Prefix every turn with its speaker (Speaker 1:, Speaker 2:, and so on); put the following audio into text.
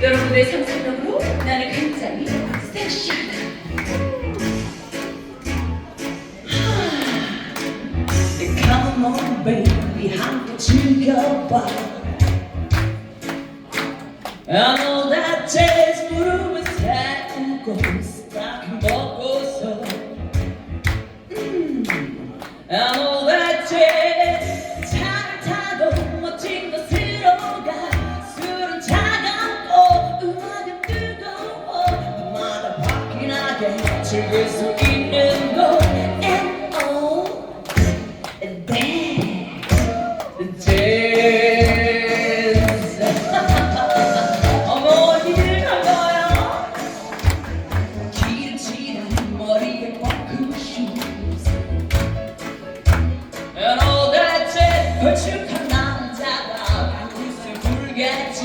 Speaker 1: 여러분의 상상력으로 나는 굉장히 섹시하다.
Speaker 2: Come on baby 함께 즐겨봐 I know that jazz 무릎을 세우고 스타킹 벗고서 음, I know that jazz 바뀌나게 즐길 수 있는 곳 And all Dance. 어머 어디를 간 거야? 기름칠한 머리에 슈즈. And all that jazz 걸쭉한 남자가 웃을 불겠지.